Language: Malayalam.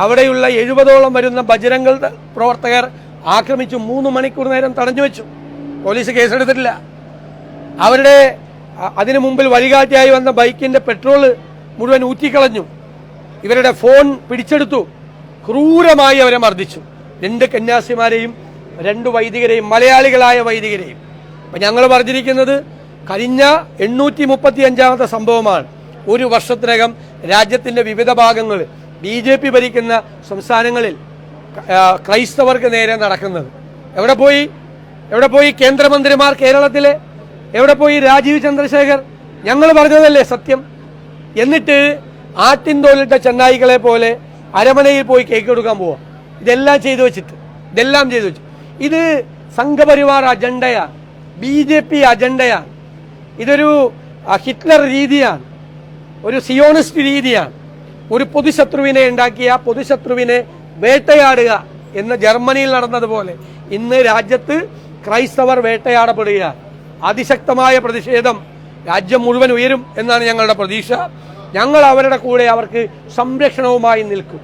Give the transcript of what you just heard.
അവിടെയുള്ള എഴുപതോളം വരുന്ന ബജരംഗൾ പ്രവർത്തകർ ആക്രമിച്ചു. മൂന്ന് മണിക്കൂർ നേരം തടഞ്ഞു വെച്ചു. പോലീസ് കേസെടുത്തിട്ടില്ല. അവരുടെ അതിനു മുമ്പിൽ വഴികാട്ടിയായി വന്ന ബൈക്കിന്റെ പെട്രോൾ മുഴുവൻ ഊറ്റിക്കളഞ്ഞു. ഇവരുടെ ഫോൺ പിടിച്ചെടുത്തു. ക്രൂരമായി അവരെ മർദ്ദിച്ചു. രണ്ട് കന്യാസിമാരെയും രണ്ട് വൈദികരെയും മലയാളികളായ വൈദികരെയും. അപ്പൊ ഞങ്ങൾ പറഞ്ഞിരിക്കുന്നത് കഴിഞ്ഞ എണ്ണൂറ്റി മുപ്പത്തി അഞ്ചാമത്തെ സംഭവമാണ്. ഒരു വർഷത്തിനകം രാജ്യത്തിന്റെ വിവിധ ഭാഗങ്ങളിൽ ബി ജെ പി ഭരിക്കുന്ന സംസ്ഥാനങ്ങളിൽ ക്രൈസ്തവർക്ക് നേരെ നടക്കുന്നത്. എവിടെ പോയി? എവിടെ പോയി കേന്ദ്രമന്ത്രിമാർ കേരളത്തിലെ? എവിടെ പോയി രാജീവ് ചന്ദ്രശേഖർ? ഞങ്ങൾ പറഞ്ഞതല്ലേ സത്യം. എന്നിട്ട് ആട്ടിൻ തോലിട്ട ചെന്നായികളെ പോലെ അരമനയിൽ പോയി കേക്ക് കൊടുക്കാൻ പോവാ. ഇതെല്ലാം ചെയ്തു വെച്ചിട്ട് ഇതെല്ലാം ചെയ്തു വെച്ചു ഇത് സംഘപരിവാർ അജണ്ടയാണ് ബി ജെ പി അജണ്ടയാണ് ഇതൊരു ഹിറ്റ്ലർ രീതിയാണ്. ഒരു സിയോണിസ്റ്റ് രീതിയാണ്. ഒരു പൊതുശത്രുവിനെ ഉണ്ടാക്കിയ പൊതുശത്രുവിനെ വേട്ടയാടുക എന്ന് ജർമ്മനിയിൽ നടന്നതുപോലെ ഇന്ന് രാജ്യത്ത് ക്രൈസ്തവർ വേട്ടയാടപ്പെടുക. അതിശക്തമായ പ്രതിഷേധം രാജ്യം മുഴുവൻ ഉയരും എന്നാണ് ഞങ്ങളുടെ പ്രതീക്ഷ. ഞങ്ങൾ അവരുടെ കൂടെ അവർക്ക് സംരക്ഷണവുമായി നിൽക്കും.